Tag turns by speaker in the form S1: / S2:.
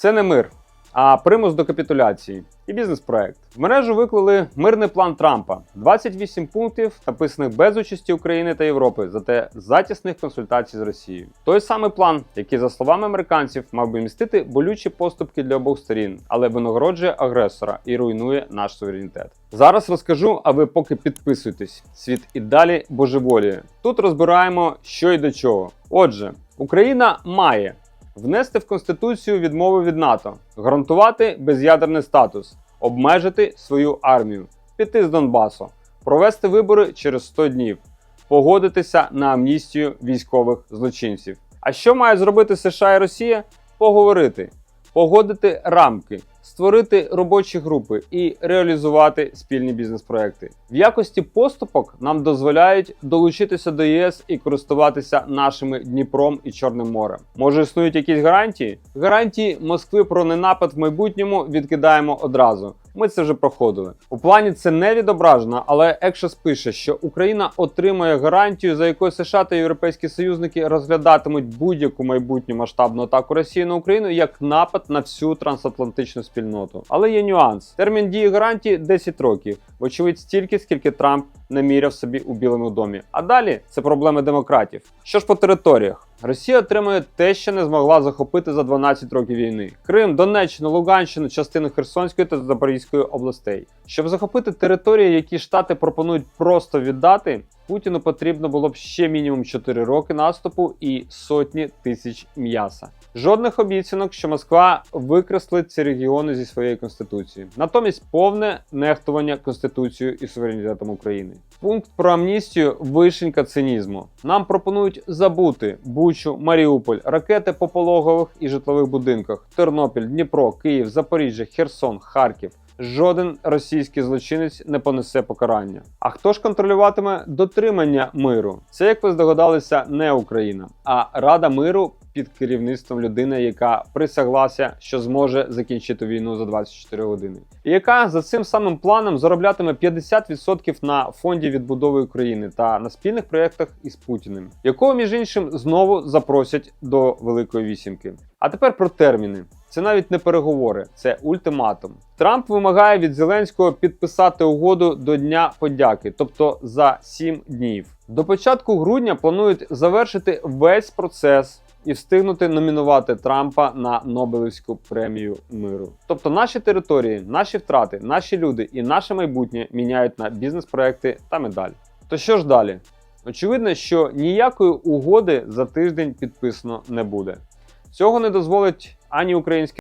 S1: Це не мир, а примус до капітуляції і бізнес-проект. В мережу виклали мирний план Трампа: 28 пунктів, написаних без участі України та Європи, зате затісних консультацій з Росією. Той самий план, який, за словами американців, мав би містити болючі поступки для обох сторін, але винагороджує агресора і руйнує наш суверенітет. Зараз розкажу, а ви поки підписуйтесь. Світ і далі божеволіє. Тут розбираємо, що і до чого. Отже, Україна має внести в Конституцію відмови від НАТО, гарантувати без'ядерний статус, обмежити свою армію, піти з Донбасу, провести вибори через 100 днів, погодитися на амністію військових злочинців. А що має зробити США і Росія? Поговорити, погодити рамки, створити робочі групи і реалізувати спільні бізнес-проекти. В якості поступок нам дозволяють долучитися до ЄС і користуватися нашими Дніпром і Чорним морем. Може існують якісь гарантії? Гарантії Москви про ненапад в майбутньому відкидаємо одразу. Ми це вже проходили. У плані це не відображено, але Екшес пише, що Україна отримує гарантію, за якою США та європейські союзники розглядатимуть будь-яку майбутню масштабну атаку Росії на Україну як напад на всю трансатлантичну спільноту. Але є нюанс: термін дії гарантії 10 років. Вочевидь, стільки, скільки Трамп наміряв собі у Білому домі. А далі це проблеми демократів. Що ж по територіях? Росія отримує те, що не змогла захопити за 12 років війни: Крим, Донеччину, Луганщину, частину Херсонської та Запорізької областей. Щоб захопити території, які штати пропонують просто віддати, Путіну потрібно було б ще мінімум 4 роки наступу і сотні тисяч м'яса. Жодних обіцянок, що Москва викреслить ці регіони зі своєї конституції. Натомість повне нехтування конституцією і суверенітетом України. Пункт про амністію вишенька цинізму. Нам пропонують забути Бучу, Маріуполь, ракети по пологових і житлових будинках, Тернопіль, Дніпро, Київ, Запоріжжя, Херсон, Харків. Жоден російський злочинець не понесе покарання. А хто ж контролюватиме дотримання миру? Це, як ви здогадалися, не Україна, а Рада миру під керівництвом людини, яка присяглася, що зможе закінчити війну за 24 години, і яка за цим самим планом зароблятиме 50% на фонді відбудови України та на спільних проєктах із Путіним, якого між іншим знову запросять до Великої вісімки. А тепер про терміни. Це навіть не переговори, це ультиматум. Трамп вимагає від Зеленського підписати угоду до Дня подяки, тобто за 7 днів. До початку грудня планують завершити весь процес і встигнути номінувати Трампа на Нобелівську премію миру. Тобто наші території, наші втрати, наші люди і наше майбутнє міняють на бізнес-проекти та медаль. То що ж далі? Очевидно, що ніякої угоди за тиждень підписано не буде. Цього не дозволить ані українські